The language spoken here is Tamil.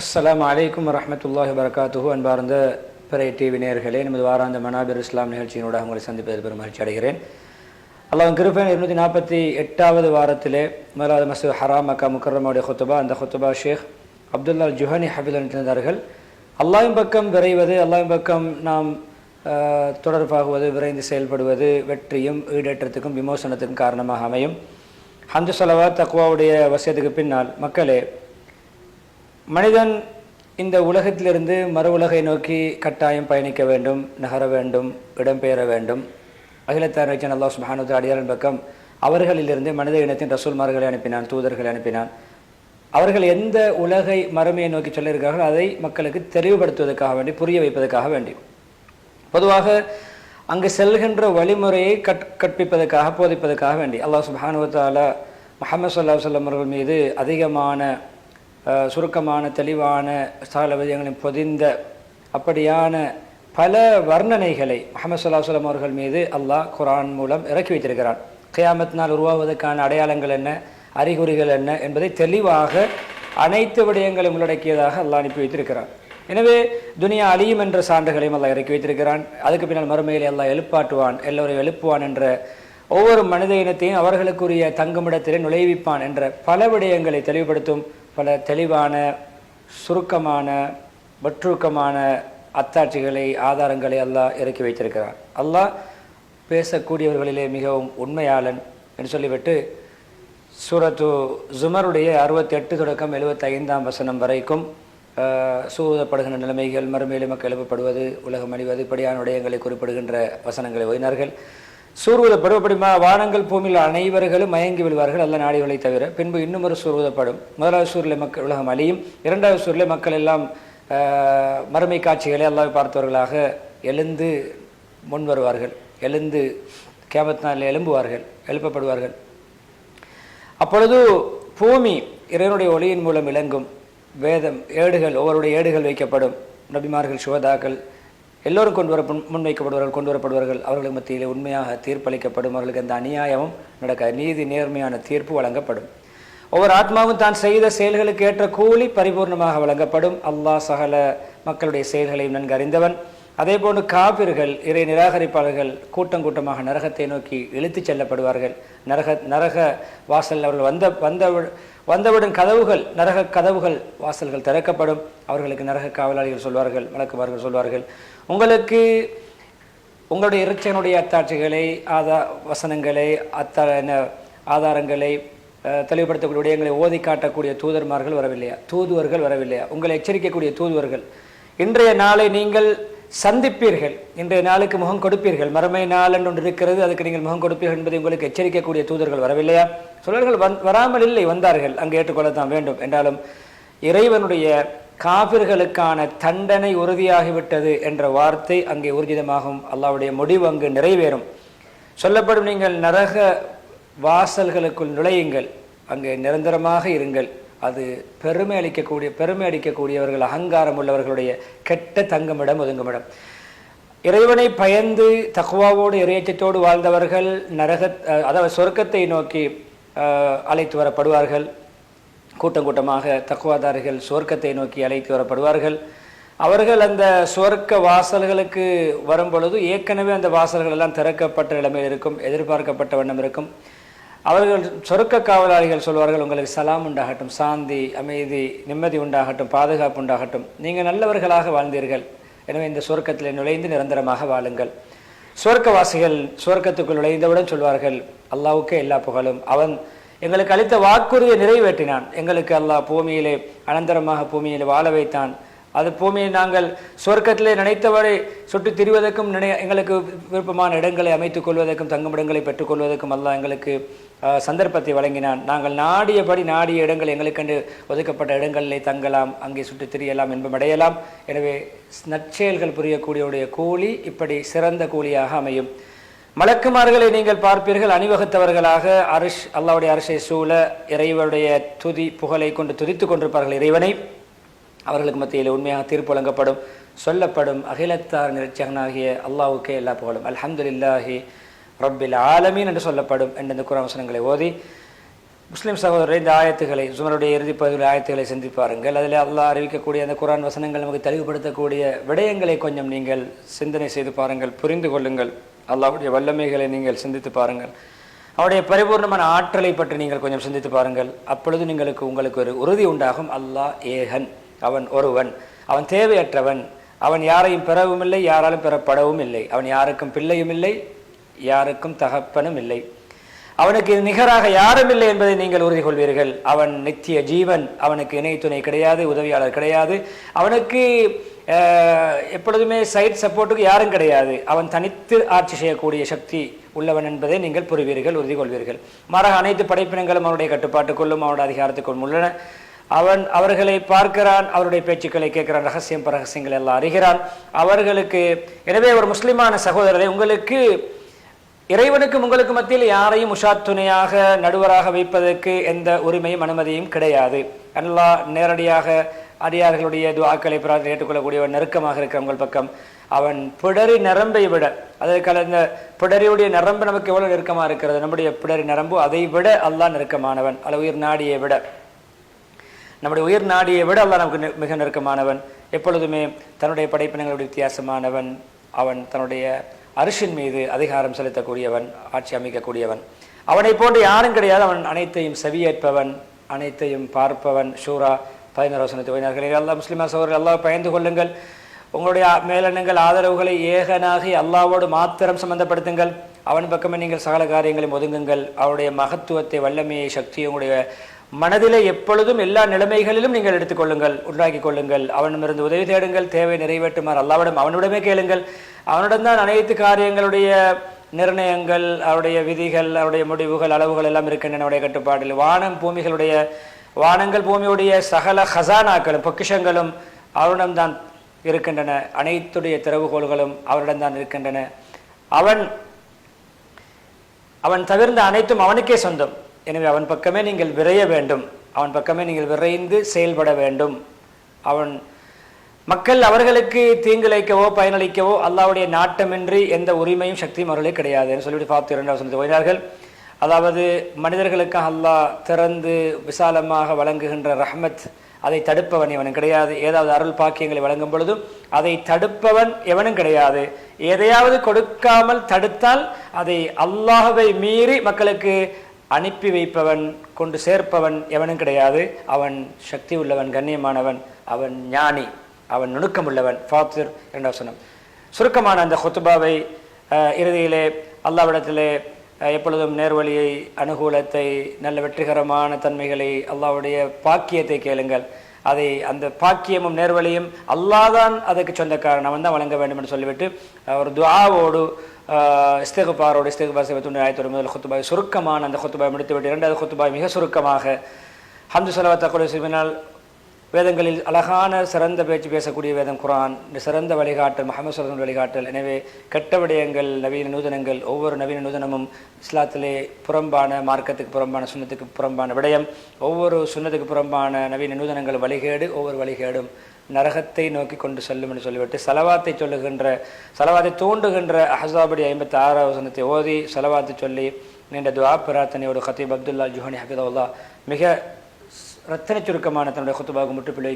அஸ்லாம் அலைக்கும் வரஹ்மத்துல்லாஹி வரகாத்துஹு அன்பார்ந்த பிற டிவி நேர்களே நமது வாராந்த மனாபிர் இஸ்லாம் நிகழ்ச்சியினோட உங்களை சந்திப்பதில் பெரும் மகிழ்ச்சி அடைகிறேன். அல்லாஹ் கிருப்பன் இருநூத்தி நாற்பத்தி எட்டாவது வாரத்திலே முதலாவது மசூத் ஹராம் மக்கா முக்கரமாவுடைய ஹொத்துபா அந்த ஹொத்துபா ஷேக் அப்துல்லா ஜுஹானி ஹபீல் தந்தார்கள் அல்லாயும் பக்கம் விரைவது அல்லாயும் பக்கம் நாம் தொடர்பாகுவது விரைந்து செயல்படுவது வெற்றியும் ஈடேற்றத்துக்கும் விமோசனத்துக்கும் காரணமாக அமையும். ஹந்து சலவா தக்குவாவுடைய வசியத்துக்கு பின்னால் மக்களே மனிதன் இந்த உலகத்திலிருந்து மறு உலகை நோக்கி கட்டாயம் பயணிக்க வேண்டும் நகர வேண்டும் இடம்பெயர வேண்டும். அகிலத்தார் ரச்சன் அல்லாஹ் சுபஹானு அடியாரின் பக்கம் அவர்களிலிருந்து மனித இனத்தின் ரசூல்மார்களை அனுப்பினான் தூதர்களை அனுப்பினான். அவர்கள் எந்த உலகை மறுமையை நோக்கி சொல்லியிருக்கிறார்கள் அதை மக்களுக்கு தெளிவுபடுத்துவதற்காக வேண்டி புரிய வைப்பதற்காக வேண்டி. பொதுவாக அங்கு செல்கின்ற வழிமுறையை கற் கற்பிப்பதற்காக போதிப்பதற்காக வேண்டி. அல்லாஹ் சுப்ஹானஹு வ தஆலா சொல்லம் அவர்கள் மீது அதிகமான சுருக்கமான தெளிவான ஸ்தால பொதிந்த அப்படியான பல வர்ணனைகளை முஹம்மது ஸல்லல்லாஹு அலைஹி அவர்கள் மீது அல்லாஹ் குரான் மூலம் இறக்கி வைத்திருக்கிறான். கியாமத் நாள் உருவாவதற்கான அடையாளங்கள் என்ன? அறிகுறிகள் என்ன? என்பதை தெளிவாக அனைத்து விடயங்களையும் உள்ளடக்கியதாக அல்லாஹ் அனுப்பி வைத்திருக்கிறான். எனவே துனியா அழியும் என்ற சான்றுகளையும் அல்லாஹ் இறக்கி வைத்திருக்கிறான். அதுக்கு பின்னால் மறுமையில் எல்லாம் எழுப்பாட்டுவான். எல்லோரையும் எழுப்புவான் என்ற ஒவ்வொரு மனித இனத்தையும் அவர்களுக்குரிய தங்குமிடத்திலே நுழைவிப்பான் என்ற பல விடயங்களை தெளிவுபடுத்தும் பல தெளிவான சுருக்கமான வற்றுக்கமான அத்தாட்சிகளை ஆதாரங்களை அல்லாஹ் இறக்கி வைத்திருக்கிறான். அல்லாஹ் பேசக்கூடியவர்களிலே மிகவும் உண்மையாளன் என்று சொல்லிவிட்டு சூரத்து ஜுமருடைய அறுபத்தி எட்டு தொடக்கம் எழுபத்தி ஐந்தாம் வசனம் வரைக்கும் சூதப்படுகின்ற நிலைமைகள் மறுமையிலே மக்கள் எழுப்பப்படுவது உலகம் அழிவது இப்படியான விடயங்களை குறிப்பிடுகின்ற வசனங்களை ஓய்னார்கள் சூர்வத மா வானங்கள் பூமியில் அனைவர்களும் மயங்கி விழுவார்கள் அல்ல நாடுகளை தவிர. பின்பு இன்னும் ஒரு சூர்வதப்படும் முதலாவது சூரில் மக்கள் உலகம் அழியும். இரண்டாவது சூரில் மக்கள் எல்லாம் மறுமை காட்சிகளை அல்லாஹ் பார்த்தவர்களாக எழுந்து முன் வருவார்கள். எழுந்து கேமத் நாளில் எழும்புவார்கள் எழுப்பப்படுவார்கள். அப்பொழுது பூமி இறைவனுடைய ஒளியின் மூலம் விளங்கும். வேதம் ஏடுகள் ஒவ்வொருடைய ஏடுகள் வைக்கப்படும். நபிமார்கள் சுவதாக்கள் எல்லோரும் கொண்டு வர முன்வைக்கப்படுவார்கள் கொண்டு வரப்படுவார்கள் அவர்களுக்கு மத்தியிலே உண்மையாக தீர்ப்பளிக்கப்படும். அவர்களுக்கு அந்த அநியாயமும் நடக்க நீதி நேர்மையான தீர்ப்பு வழங்கப்படும். ஒவ்வொரு ஆத்மாவும் தான் செய்த செயல்களுக்கு ஏற்ற கூலி பரிபூர்ணமாக வழங்கப்படும். அல்லாஹ் சகல மக்களுடைய செயல்களையும் நன்கு அறிந்தவன். அதே போன்று காபிர்கள் இறை நிராகரிப்பாளர்கள் கூட்டம் கூட்டமாக நரகத்தை நோக்கி இழுத்துச் செல்லப்படுவார்கள். நரக நரக வாசல் அவர்கள் வந்த வந்த வந்தவுடன் கதவுகள் நரக கதவுகள் வாசல்கள் திறக்கப்படும். அவர்களுக்கு நரக காவலாளிகள் சொல்வார்கள் வழக்குமார்கள் சொல்வார்கள். உங்களுக்கு உங்களுடைய இறைச்சனுடைய அத்தாட்சிகளை ஆதா வசனங்களை அத்தா என்ன ஆதாரங்களை தெளிவுபடுத்தக்கூடிய விடயங்களை ஓதி காட்டக்கூடிய தூதர்மார்கள் வரவில்லையா? தூதுவர்கள் வரவில்லையா? உங்களை எச்சரிக்கக்கூடிய தூதுவர்கள். இன்றைய நாளை நீங்கள் சந்திப்பீர்கள். இன்றைய நாளுக்கு முகம் கொடுப்பீர்கள். மறுமை நாள் என்று ஒன்று இருக்கிறது அதுக்கு நீங்கள் முகம் கொடுப்பீர்கள் என்பதை உங்களுக்கு எச்சரிக்கக்கூடிய தூதர்கள் வரவில்லையா? சொல்லர்கள் வந் வராமல் இல்லை வந்தார்கள். அங்கு ஏற்றுக்கொள்ளத்தான் வேண்டும். என்றாலும் இறைவனுடைய காபிர்களுக்கான தண்டனை உறுதியாகிவிட்டது என்ற வார்த்தை அங்கே ஊர்ஜிதமாகும். அல்லாவுடைய முடிவு அங்கு நிறைவேறும். சொல்லப்படும் நீங்கள் நரக வாசல்களுக்குள் நுழையுங்கள். அங்கே நிரந்தரமாக இருங்கள். அது பெருமை அளிக்கக்கூடிய பெருமை அளிக்கக்கூடியவர்கள் அகங்காரம் உள்ளவர்களுடைய கெட்ட தங்குமிடம் ஒதுங்குமிடம். இறைவனை பயந்து தக்குவாவோடு இறையச்சத்தோடு வாழ்ந்தவர்கள் நரக அதாவது சொர்க்கத்தை நோக்கி அழைத்து வரப்படுவார்கள். கூட்டம் கூட்டமாக தக்குவாதாரிகள் சுவர்க்கத்தை நோக்கி அழைத்து வரப்படுவார்கள். அவர்கள் அந்த சுவர்க்க வாசல்களுக்கு வரும் பொழுது ஏற்கனவே அந்த வாசல்கள் எல்லாம் திறக்கப்பட்ட நிலைமையில் இருக்கும் எதிர்பார்க்கப்பட்ட வண்ணம் இருக்கும். அவர்கள் சொர்க்க காவலாளிகள் சொல்வார்கள் உங்களுக்கு சலாம் உண்டாகட்டும் சாந்தி அமைதி நிம்மதி உண்டாகட்டும் பாதுகாப்பு உண்டாகட்டும். நீங்கள் நல்லவர்களாக வாழ்ந்தீர்கள். எனவே இந்த சுவர்க்கத்தில் நுழைந்து நிரந்தரமாக வாழுங்கள். சுவர்க்கவாசிகள் சுவர்க்கத்துக்குள் நுழைந்தவுடன் சொல்வார்கள் அல்லாவுக்கே எல்லா புகழும். அவன் எங்களுக்கு அளித்த வாக்குறுதியை நிறைவேற்றினான். எங்களுக்கு அல்லாஹ் பூமியிலே அனந்தரமாக பூமியிலே வாழ வைத்தான். அது பூமியை நாங்கள் சுவர்க்கத்திலே நினைத்தவரை சுற்றி திரிவதற்கும் நினை எங்களுக்கு விருப்பமான இடங்களை அமைத்துக் கொள்வதற்கும் தங்குமிடங்களை பெற்றுக்கொள்வதற்கும் அல்லாஹ் எங்களுக்கு சந்தர்ப்பத்தை வழங்கினான். நாங்கள் நாடியபடி நாடிய இடங்கள் எங்களுக்கென்று ஒதுக்கப்பட்ட இடங்களிலே தங்கலாம் அங்கே சுட்டு திரியலாம் என்பம் அடையலாம். எனவே நற்செயல்கள் புரியக்கூடியவுடைய கூலி இப்படி சிறந்த கூலியாக அமையும். மலக்குமார்களை நீங்கள் பார்ப்பீர்கள். அணிவகுத்தவர்களாக அரிஷ் அல்லாவுடைய அரசை சூழ இறைவனுடைய துதி புகழை கொண்டு துதித்துக் கொண்டிருப்பார்கள் இறைவனை. அவர்களுக்கு மத்தியில் உண்மையாக தீர்ப்பு வழங்கப்படும் சொல்லப்படும் அகிலத்தார் நிறச்சகனாகிய அல்லாவுக்கே எல்லா புகழும். அல்ஹம்துலில்லாஹி ரப்பில் ஆலமீன் என்று சொல்லப்படும் என்ற இந்த குரான் வசனங்களை ஓதி முஸ்லீம் சகோதரர் இந்த ஆயத்துகளை சுமருடைய இறுதி பகுதியில் ஆயத்துகளை சிந்திப்பாருங்கள் அதில் அல்லாஹ் அறிவிக்கக்கூடிய அந்த குரான் வசனங்கள் நமக்கு தெளிவுபடுத்தக்கூடிய விடயங்களை கொஞ்சம் நீங்கள் சிந்தனை செய்து பாருங்கள் புரிந்து கொள்ளுங்கள். அல்லாவுடைய வல்லமைகளை நீங்கள் சிந்தித்து பாருங்கள். அவருடைய பரிபூர்ணமான ஆற்றலை பற்றி நீங்கள் கொஞ்சம் சிந்தித்து பாருங்கள். அப்பொழுது நீங்களுக்கு உங்களுக்கு ஒரு உறுதி உண்டாகும். அல்லாஹ் ஏகன். அவன் ஒருவன். அவன் தேவையற்றவன். அவன் யாரையும் பிறவும் இல்லை யாராலும் பெறப்படவும் இல்லை. அவன் யாருக்கும் பிள்ளையும் இல்லை யாருக்கும் தகப்பனும் இல்லை. அவனுக்கு நிகராக யாரும் இல்லை என்பதை நீங்கள் உறுதி கொள்வீர்கள். அவன் நித்திய ஜீவன். அவனுக்கு இணை கிடையாது உதவியாளர் கிடையாது. அவனுக்கு எப்பொழுதுமே சைட் சப்போர்ட்டுக்கு யாரும் கிடையாது. அவன் தனித்து ஆட்சி செய்யக்கூடிய சக்தி உள்ளவன் என்பதை நீங்கள் புரிவீர்கள் உறுதி கொள்வீர்கள் மாறாக அனைத்து படைப்பினங்களும் அவனுடைய கட்டுப்பாட்டுக்குள்ளும் அவனுடைய அதிகாரத்துக்குள்ளும் உள்ளன. அவன் அவர்களை பார்க்கிறான் அவருடைய பேச்சுக்களை கேட்கிறான் ரகசியம் பரகசியங்கள் எல்லாம் அறிகிறான். அவர்களுக்கு எனவே ஒரு முஸ்லிமான சகோதரரை உங்களுக்கு இறைவனுக்கும் உங்களுக்கு மத்தியில் யாரையும் உஷாத் துணையாக நடுவராக வைப்பதற்கு எந்த உரிமையும் அனுமதியும் கிடையாது. அல்லாஹ் நேரடியாக அடியார்களுடைய துவாக்களை பிரார்த்தனை ஏற்றுக்கொள்ளக்கூடியவன் நெருக்கமாக இருக்கிற உங்கள் பக்கம். அவன் பிடரி நரம்பை விட அதற்கு இந்த பிடரியுடைய நரம்பு நமக்கு எவ்வளவு நெருக்கமாக இருக்கிறது? நம்முடைய பிடரி நரம்பு அதை விட அல்லாஹ் நெருக்கமானவன். அல்ல உயிர் நாடியை விட. நம்முடைய உயிர் நாடியை விட அல்லாஹ் நமக்கு மிக நெருக்கமானவன். எப்பொழுதுமே தன்னுடைய படைப்பினங்களுடைய வித்தியாசமானவன். அவன் தன்னுடைய அரிசின் மீது அதிகாரம் செலுத்தக்கூடியவன் ஆட்சி அமைக்கக்கூடியவன். அவனை போன்று யாரும் கிடையாது. அவன் அனைத்தையும் செவியேற்பவன் அனைத்தையும் பார்ப்பவன். ஷூரா பதினோரு வசனத்தை வைனார்களே அல்லாஹ் முஸ்லிமா சோழர்கள் எல்லாம் பயந்து கொள்ளுங்கள். உங்களுடைய மேலெண்ணங்கள் ஆதரவுகளை ஏகனாகி அல்லாவோடு மாத்திரம் சம்பந்தப்படுத்துங்கள். அவன் பக்கமே நீங்கள் சகல காரியங்களையும் ஒதுங்குங்கள். அவருடைய மகத்துவத்தை வல்லமையை சக்தியை உங்களுடைய மனதிலே எப்பொழுதும் எல்லா நிலைமைகளிலும் நீங்கள் எடுத்துக்கொள்ளுங்கள் உண்டாக்கிக் கொள்ளுங்கள். அவனிடமிருந்து உதவி தேடுங்கள் தேவை நிறைவேற்றுமாறு அல்லாவிடம் அவனிடமே கேளுங்கள். அவனிடம்தான் அனைத்து காரியங்களுடைய நிர்ணயங்கள் அவருடைய விதிகள் அவருடைய முடிவுகள் அளவுகள் எல்லாம் இருக்கின்றன அவருடைய கட்டுப்பாட்டில். வானம் பூமிகளுடைய வானங்கள் பூமியுடைய சகல ஹசானாக்களும் பொக்கிஷங்களும் அவரிடம்தான் இருக்கின்றன. அனைத்துடைய திறவுகோள்களும் அவரிடம்தான் இருக்கின்றன. அவன் அவன் தவிர்ந்த அனைத்தும் அவனுக்கே சொந்தம். எனவே அவன் பக்கமே நீங்கள் விரைய வேண்டும். அவன் பக்கமே நீங்கள் விரைந்து செயல்பட வேண்டும். அவன் மக்கள் அவர்களுக்கு தீங்கிழைக்கவோ பயனளிக்கவோ அல்லாவுடைய நாட்டமின்றி எந்த உரிமையும் சக்தியும் அவர்களே கிடையாது என்று சொல்லிவிட்டு பார்த்து இரண்டாவது சொல்லி ஓய்னார்கள் அதாவது மனிதர்களுக்காக அல்லாஹ் திறந்து விசாலமாக வழங்குகின்ற ரஹ்மத் அதை தடுப்பவன் எவனும் கிடையாது. ஏதாவது அருள் பாக்கியங்களை வழங்கும் பொழுதும் அதை தடுப்பவன் எவனும் கிடையாது. எதையாவது கொடுக்காமல் தடுத்தால் அதை அல்லாஹவை மீறி மக்களுக்கு அனுப்பி வைப்பவன் கொண்டு சேர்ப்பவன் எவனும் கிடையாது. அவன் சக்தி உள்ளவன் கண்ணியமானவன் அவன் ஞானி அவன் நுணுக்கமுள்ளவன் ஃபாத்திர் இரண்டாவது சொன்னம் சுருக்கமான அந்த ஹொத்துபாவை இறுதியிலே அல்லாவிடத்திலே எப்பொழுதும் நேர்வழியை அனுகூலத்தை நல்ல வெற்றிகரமான தன்மைகளை அல்லாவுடைய பாக்கியத்தை கேளுங்கள். அதை அந்த பாக்கியமும் நேர்வழியும் அல்லாதான் அதுக்கு சொந்தக்காரன். அவன் தான் வழங்க வேண்டும் என்று சொல்லிவிட்டு ஒரு துவாவோடு இஸ்தகுபாரோடு இஸ்தகுபார் ஆயிரத்தி ஆயத்தோடு முதல் குத்துபாய் சுருக்கமான அந்த குத்துபாய் முடித்துவிட்டு இரண்டாவது குத்துபாய் மிக சுருக்கமாக ஹந்து செலவத்தை கொலை குலசிபினால் வேதங்களில் அழகான சிறந்த பேச்சு பேசக்கூடிய வேதம் குரான் சிறந்த வழிகாட்டல் முகமது சொல்லன் வழிகாட்டல். எனவே கெட்ட விடயங்கள் நவீன நூதனங்கள் ஒவ்வொரு நவீன நூதனமும் இஸ்லாத்திலே புறம்பான மார்க்கத்துக்கு புறம்பான சுண்ணத்துக்கு புறம்பான விடயம் ஒவ்வொரு சுண்ணத்துக்கு புறம்பான நவீன நூதனங்கள் வழிகேடு ஒவ்வொரு வழிகேடும் நரகத்தை நோக்கி கொண்டு செல்லும் என்று சொல்லிவிட்டு செலவாத்தை சொல்லுகின்ற செலவாத்தை தூண்டுகின்ற அஹசாபடி ஐம்பத்தி ஆறாவது சனத்தை ஓதி சலவாத்தை சொல்லி நீண்ட துவா பிரார்த்தனையோடு ஹத்தீப் அப்துல்லா ஜுஹானி ஹபிதவுல்லா மிக ரத்தன சுருக்கமான தன்னுடைய குத்துபாக முற்றுப்பிள்ளை